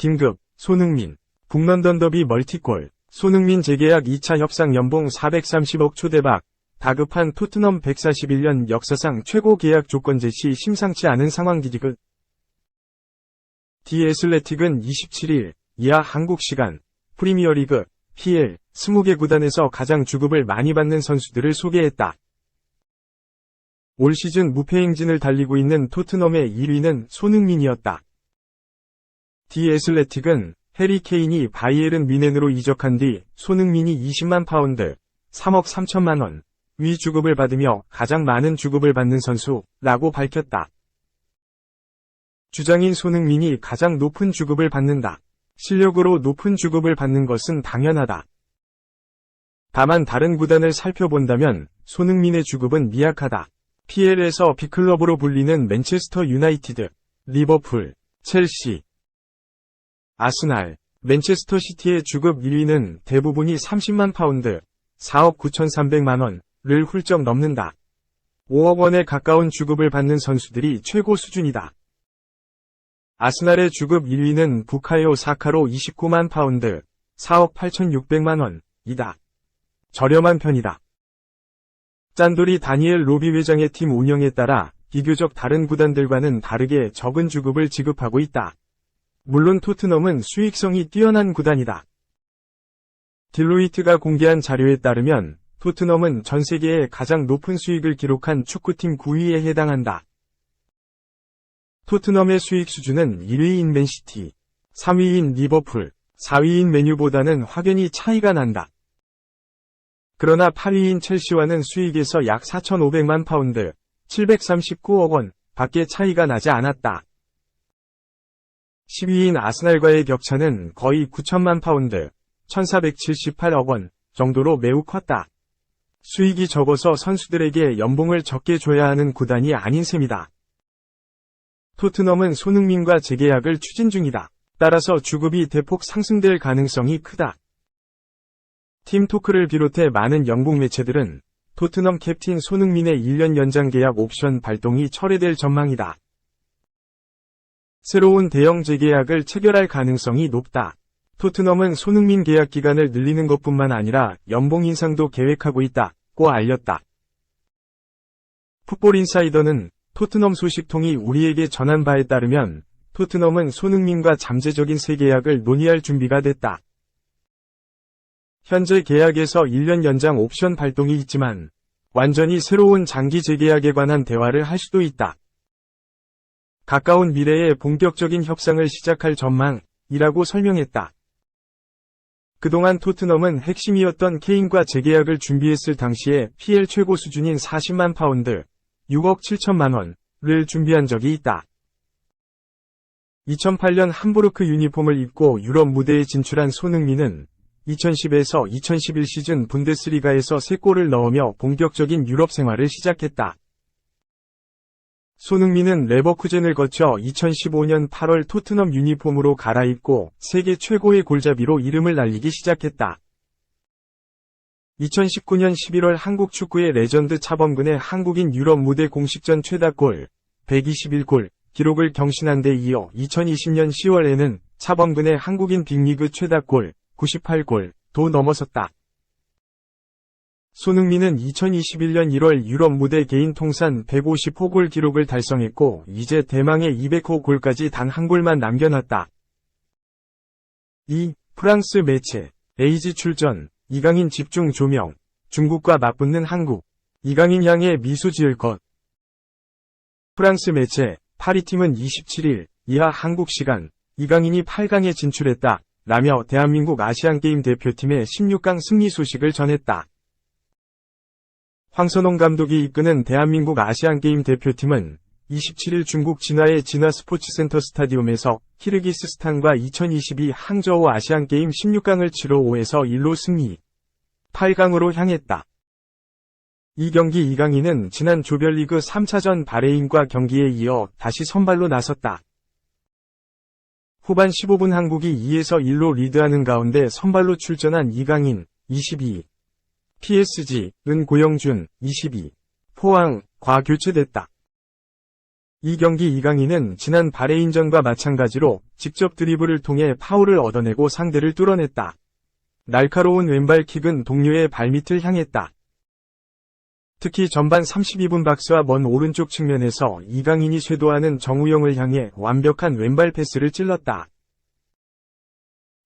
긴급, 손흥민, 북런던 더비 멀티골, 손흥민 재계약 2차 협상 연봉 430억 초대박, 다급한 토트넘 141년 역사상 최고 계약 조건 제시 심상치 않은 상황 디디그. 디 애슬레틱은 27일, 이하 한국 시간, 프리미어리그, PL, 20개 구단에서 가장 주급을 많이 받는 선수들을 소개했다. 올 시즌 무패 행진을 달리고 있는 토트넘의 1위는 손흥민이었다. 디 애슬레틱은 해리 케인이 바이에른 미넨으로 이적한 뒤 손흥민이 20만 파운드, 3억 3천만 원, 위 주급을 받으며 가장 많은 주급을 받는 선수라고 밝혔다. 주장인 손흥민이 가장 높은 주급을 받는다. 실력으로 높은 주급을 받는 것은 당연하다. 다만 다른 구단을 살펴본다면 손흥민의 주급은 미약하다. PL에서 B클럽으로 불리는 맨체스터 유나이티드, 리버풀, 첼시, 아스날, 맨체스터 시티의 주급 1위는 대부분이 30만 파운드, 4억 9,300만 원을 훌쩍 넘는다. 5억 원에 가까운 주급을 받는 선수들이 최고 수준이다. 아스날의 주급 1위는 부카요 사카로 29만 파운드, 4억 8,600만 원이다. 저렴한 편이다. 짠돌이 다니엘 로비 회장의 팀 운영에 따라 비교적 다른 구단들과는 다르게 적은 주급을 지급하고 있다. 물론 토트넘은 수익성이 뛰어난 구단이다. 딜로이트가 공개한 자료에 따르면 토트넘은 전 세계에 가장 높은 수익을 기록한 축구팀 9위에 해당한다. 토트넘의 수익 수준은 1위인 맨시티, 3위인 리버풀, 4위인 메뉴보다는 확연히 차이가 난다. 그러나 8위인 첼시와는 수익에서 약 4,500만 파운드, 739억 원 밖에 차이가 나지 않았다. 10위인 아스날과의 격차는 거의 9천만 파운드, 1478억 원 정도로 매우 컸다. 수익이 적어서 선수들에게 연봉을 적게 줘야 하는 구단이 아닌 셈이다. 토트넘은 손흥민과 재계약을 추진 중이다. 따라서 주급이 대폭 상승될 가능성이 크다. 팀 토크를 비롯해 많은 영국 매체들은 토트넘 캡틴 손흥민의 1년 연장 계약 옵션 발동이 철회될 전망이다. 새로운 대형 재계약을 체결할 가능성이 높다. 토트넘은 손흥민 계약 기간을 늘리는 것뿐만 아니라 연봉 인상도 계획하고 있다고 알렸다. 풋볼 인사이더는 토트넘 소식통이 우리에게 전한 바에 따르면 토트넘은 손흥민과 잠재적인 새 계약을 논의할 준비가 됐다. 현재 계약에서 1년 연장 옵션 발동이 있지만 완전히 새로운 장기 재계약에 관한 대화를 할 수도 있다. 가까운 미래에 본격적인 협상을 시작할 전망이라고 설명했다. 그동안 토트넘은 핵심이었던 케인과 재계약을 준비했을 당시에 PL 최고 수준인 40만 파운드, 6억 7천만 원을 준비한 적이 있다. 2008년 함부르크 유니폼을 입고 유럽 무대에 진출한 손흥민은 2010에서 2011 시즌 분데스리가에서 3골을 넣으며 본격적인 유럽 생활을 시작했다. 손흥민은 레버쿠젠을 거쳐 2015년 8월 토트넘 유니폼으로 갈아입고 세계 최고의 골잡이로 이름을 날리기 시작했다. 2019년 11월 한국 축구의 레전드 차범근의 한국인 유럽 무대 공식전 최다골 121골 기록을 경신한 데 이어 2020년 10월에는 차범근의 한국인 빅리그 최다골 98골 도 넘어섰다. 손흥민은 2021년 1월 유럽 무대 개인 통산 150호 골 기록을 달성했고 이제 대망의 200호 골까지 단 한 골만 남겨놨다. 2. 프랑스 매체 에이지 출전 이강인 집중 조명 중국과 맞붙는 한국 이강인 향해 미소 지을 것 프랑스 매체 파리팀은 27일 이하 한국 시간 이강인이 8강에 진출했다 라며 대한민국 아시안게임 대표팀의 16강 승리 소식을 전했다. 황선홍 감독이 이끄는 대한민국 아시안게임 대표팀은 27일 중국 진화의 진화 스포츠센터 스타디움에서 키르기스스탄과 2022 항저우 아시안게임 16강을 치러 5에서 1로 승리. 8강으로 향했다. 이 경기 이강인은 지난 조별리그 3차전 바레인과 경기에 이어 다시 선발로 나섰다. 후반 15분 한국이 2에서 1로 리드하는 가운데 선발로 출전한 이강인, 22. PSG, 은 고영준, 22. 포항, 과 교체됐다. 이 경기 이강인은 지난 바레인전과 마찬가지로 직접 드리블을 통해 파울을 얻어내고 상대를 뚫어냈다. 날카로운 왼발 킥은 동료의 발밑을 향했다. 특히 전반 32분 박스와 먼 오른쪽 측면에서 이강인이 쇄도하는 정우영을 향해 완벽한 왼발 패스를 찔렀다.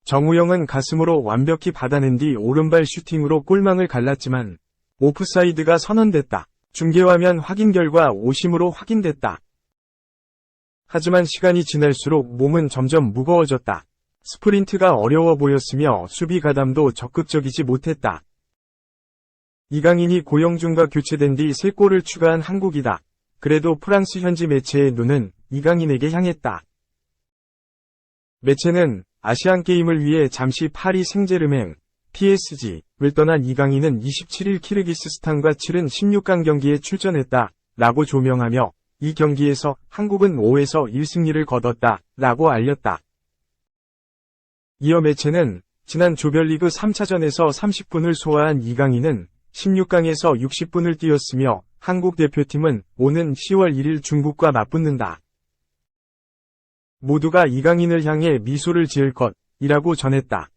정우영은 가슴으로 완벽히 받아낸 뒤 오른발 슈팅으로 골망을 갈랐지만 오프사이드가 선언됐다. 중계화면 확인 결과 오심으로 확인됐다. 하지만 시간이 지날수록 몸은 점점 무거워졌다. 스프린트가 어려워 보였으며 수비 가담도 적극적이지 못했다. 이강인이 고영준과 교체된 뒤 3골을 추가한 한국이다. 그래도 프랑스 현지 매체의 눈은 이강인에게 향했다. 매체는 아시안게임을 위해 잠시 파리 생제르맹, PSG를 떠난 이강인은 27일 키르기스스탄과 치른 16강 경기에 출전했다. 라고 조명하며 이 경기에서 한국은 5에서 1승리를 거뒀다. 라고 알렸다. 이어 매체는 지난 조별리그 3차전에서 30분을 소화한 이강인은 16강에서 60분을 뛰었으며 한국 대표팀은 오는 10월 1일 중국과 맞붙는다. 모두가 이강인을 향해 미소를 지을 것이라고 전했다.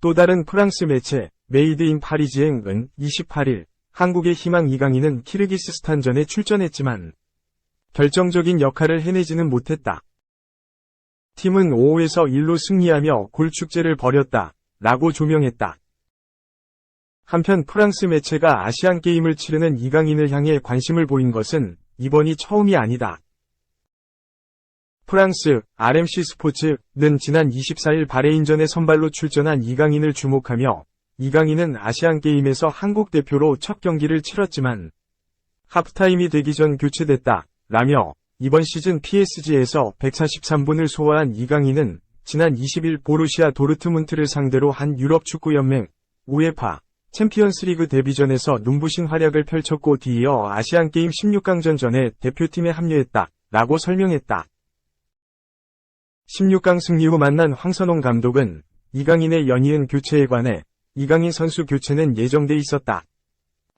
또 다른 프랑스 매체 메이드 인 파리지행은 28일 한국의 희망 이강인은 키르기스스탄전에 출전했지만 결정적인 역할을 해내지는 못했다. 팀은 5에서 1로 승리하며 골축제를 벌였다. 라고 조명했다. 한편 프랑스 매체가 아시안게임을 치르는 이강인을 향해 관심을 보인 것은 이번이 처음이 아니다. 프랑스 RMC 스포츠는 지난 24일 바레인전에 선발로 출전한 이강인을 주목하며 이강인은 아시안게임에서 한국 대표로 첫 경기를 치렀지만 하프타임이 되기 전 교체됐다. 라며 이번 시즌 PSG에서 143분을 소화한 이강인은 지난 20일 보루시아 도르트문트를 상대로 한 유럽 축구연맹 우에파 챔피언스리그 데뷔전에서 눈부신 활약을 펼쳤고 뒤이어 아시안게임 16강전 전에 대표팀에 합류했다. 라고 설명했다. 16강 승리 후 만난 황선홍 감독은 이강인의 연이은 교체에 관해 이강인 선수 교체는 예정돼 있었다.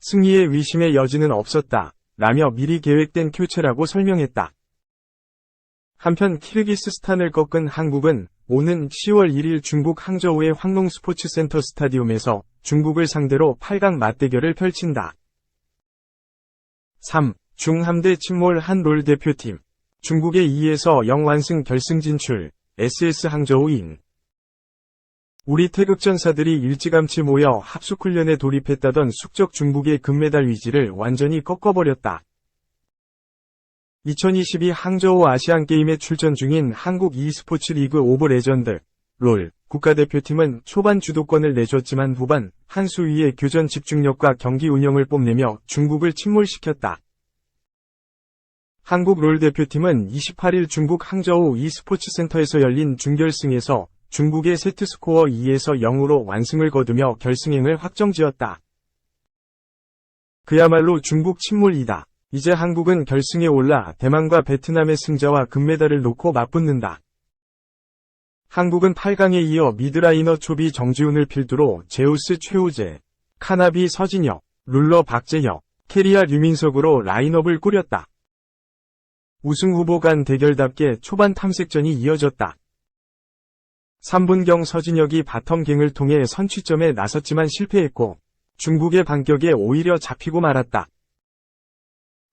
승리의 의심의 여지는 없었다. 라며 미리 계획된 교체라고 설명했다. 한편 키르기스스탄을 꺾은 한국은 오는 10월 1일 중국 항저우의 황농 스포츠센터 스타디움에서 중국을 상대로 8강 맞대결을 펼친다. 3. 중함대 침몰 한롤 대표팀 중국의 2에서 0 완승 결승 진출, SS 항저우인. 우리 태극전사들이 일찌감치 모여 합숙훈련에 돌입했다던 숙적 중국의 금메달 위지를 완전히 꺾어버렸다. 2022 항저우 아시안게임에 출전 중인 한국 e스포츠 리그 오브 레전드, 롤, 국가대표팀은 초반 주도권을 내줬지만 후반 한수 위의 교전 집중력과 경기 운영을 뽐내며 중국을 침몰시켰다. 한국 롤 대표팀은 28일 중국 항저우 e스포츠 센터에서 열린 준결승에서 중국의 세트스코어 2에서 0으로 완승을 거두며 결승행을 확정지었다. 그야말로 중국 침몰이다. 이제 한국은 결승에 올라 대만과 베트남의 승자와 금메달을 놓고 맞붙는다. 한국은 8강에 이어 미드라이너 초비 정지훈을 필두로 제우스 최우재, 카나비 서진혁, 룰러 박재혁, 캐리아 류민석으로 라인업을 꾸렸다. 우승 후보 간 대결답게 초반 탐색전이 이어졌다. 3분경 서진혁이 바텀갱을 통해 선취점에 나섰지만 실패했고 중국의 반격에 오히려 잡히고 말았다.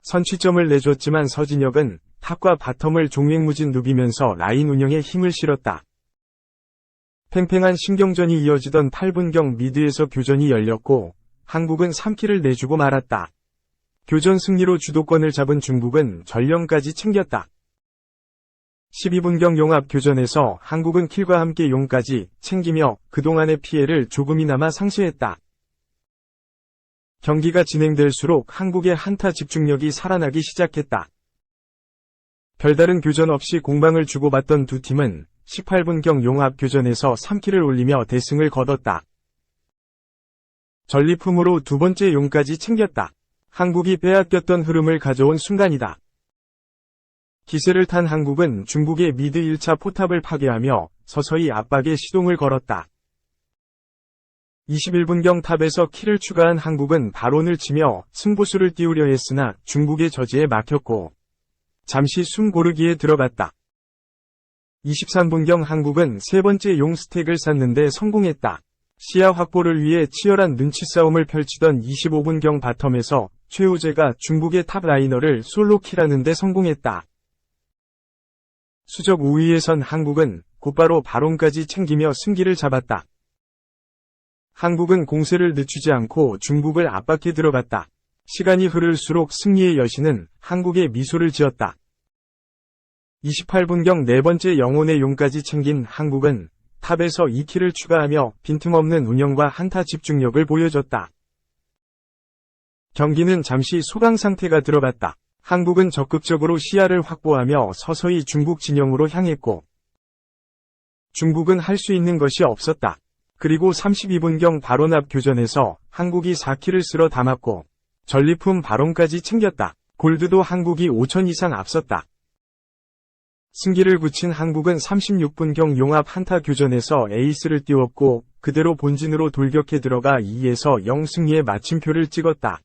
선취점을 내줬지만 서진혁은 탑과 바텀을 종횡무진 누비면서 라인 운영에 힘을 실었다. 팽팽한 신경전이 이어지던 8분경 미드에서 교전이 열렸고 한국은 3킬을 내주고 말았다. 교전 승리로 주도권을 잡은 중국은 전령까지 챙겼다. 12분경 용합 교전에서 한국은 킬과 함께 용까지 챙기며 그동안의 피해를 조금이나마 상쇄했다. 경기가 진행될수록 한국의 한타 집중력이 살아나기 시작했다. 별다른 교전 없이 공방을 주고받던 두 팀은 18분경 용합 교전에서 3킬을 올리며 대승을 거뒀다. 전리품으로 두 번째 용까지 챙겼다. 한국이 빼앗겼던 흐름을 가져온 순간이다. 기세를 탄 한국은 중국의 미드 1차 포탑을 파괴하며 서서히 압박에 시동을 걸었다. 21분경 탑에서 키를 추가한 한국은 발언을 치며 승부수를 띄우려 했으나 중국의 저지에 막혔고 잠시 숨 고르기에 들어갔다. 23분경 한국은 세 번째 용 스택을 쌓는데 성공했다. 시야 확보를 위해 치열한 눈치 싸움을 펼치던 25분경 바텀에서 최우재가 중국의 탑 라이너를 솔로 킬하는 데 성공했다. 수적 우위에 선 한국은 곧바로 바론까지 챙기며 승기를 잡았다. 한국은 공세를 늦추지 않고 중국을 압박해 들어갔다. 시간이 흐를수록 승리의 여신은 한국에 미소를 지었다. 28분경 네 번째 영혼의 용까지 챙긴 한국은 탑에서 2킬을 추가하며 빈틈없는 운영과 한타 집중력을 보여줬다. 경기는 잠시 소강 상태가 들어갔다. 한국은 적극적으로 시야를 확보하며 서서히 중국 진영으로 향했고 중국은 할 수 있는 것이 없었다. 그리고 32분경 바론 앞 교전에서 한국이 4킬을 쓸어 담았고 전리품 바론까지 챙겼다. 골드도 한국이 5천 이상 앞섰다. 승기를 굳힌 한국은 36분경 용합 한타 교전에서 에이스를 띄웠고 그대로 본진으로 돌격해 들어가 2에서 0 승리의 마침표를 찍었다.